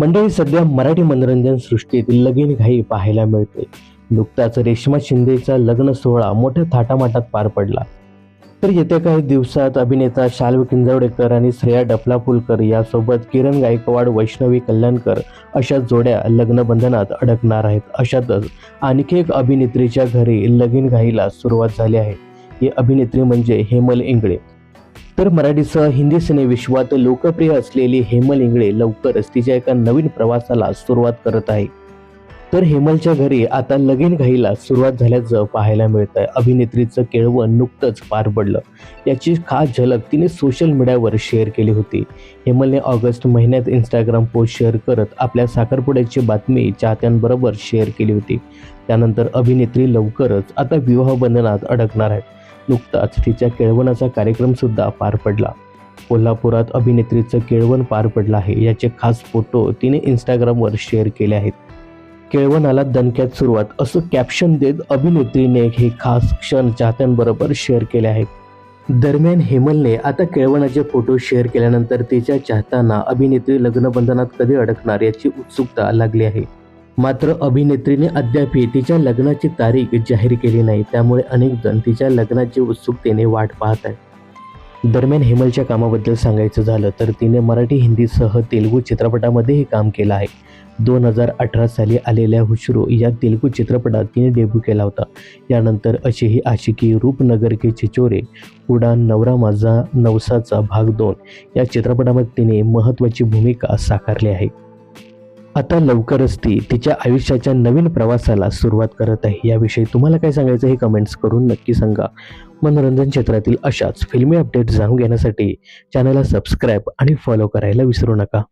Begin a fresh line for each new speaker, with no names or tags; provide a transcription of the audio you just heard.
मंडळी सध्या मराठी मनोरंजन सृष्टीत लगीन घाई पाहायला मिळते. नुकताच रेश्मा शिंदेचा लग्न सोहळा मोठ्या थाटामाटात पार पडला. तर येत्या काही दिवसात अभिनेता शाल्व किंजवडेकर आणि श्रेया डफलापूलकर यासोबत किरण गायकवाड वैष्णवी कल्याणकर अशा जोड्या लग्नबंधनात अडकणार आहेत. अशातच आणखी एक अभिनेत्रीच्या घरी लगीन घाईला सुरुवात झाली आहे. ही अभिनेत्री म्हणजे हेमल इंगळे. तर मराठीसह हिंदी सिनेविश्वात लोकप्रिय असलेली हेमल इंगळे लवकरच तिच्या एका नवीन प्रवासाला सुरुवात करत आहे. तर हेमलच्या घरी आता लगीन घाईला सुरुवात झाल्याचं पाहायला मिळत आहे अभिनेत्रीचं केळवण नुकतंच पार पडलं. याची खास झलक तिने सोशल मीडियावर शेअर केली होती. हेमलने ऑगस्ट महिन्यात इंस्टाग्राम पोस्ट शेअर करत आपल्या साखरपुड्याची बातमी चाहत्यांबरोबर शेअर केली होती. त्यानंतर अभिनेत्री लवकरच आता विवाह बंधनात अडकणार आहे नुकताच तिच्या केळवणाचा कार्यक्रमसुद्धा पार पडला. कोल्हापुरात अभिनेत्रीचं केळवण पार पडलं आहे याचे खास फोटो तिने इंस्टाग्रामवर शेअर केले आहेत. केळवणाला दणक्यात सुरुवात असं कॅप्शन देत अभिनेत्रीने हे खास क्षण चाहत्यांबरोबर शेअर केले आहेत. दरम्यान हेमलने आता केळवणाचे फोटो शेअर केल्यानंतर तिच्या चाहत्यांना अभिनेत्री लग्नबंधनात कधी अडकणार याची उत्सुकता लागली आहे. मात्र अभिनेत्रीने अद्याप तिच्या लग्नाची तारीख जाहीर केली नाही. त्यामुळे अनेक जण तिच्या लग्नाची उत्सुकतेने वाट पाहत आहेत. दरम्यान हेमलच्या कामाबद्दल सांगायचं झालं तर तिने मराठी हिंदीसह तेलुगू चित्रपटामध्येही काम केलं आहे. दोन हजार अठरा साली आलेल्या हुशरू या तेलुगू चित्रपटात तिने डेब्यू केला होता. यानंतर अशी ही आशिकी रूपनगर के चिचोरे उडान नवरा माझा नवसाचा भाग दोन या चित्रपटामध्ये तिने महत्त्वाची भूमिका साकारली आहे. आता लवकरच ती तिच्या आयुष्याच्या नवीन प्रवासाला सुरुवात करत आहे. याविषयी तुम्हाला काय सांगायचं हे कमेंट्स करून नक्की सांगा. मनोरंजन क्षेत्रातील अशाच फिल्मी अपडेट्स जाणून घेण्यासाठी चॅनलला सबस्क्राईब आणि फॉलो करायला विसरू नका.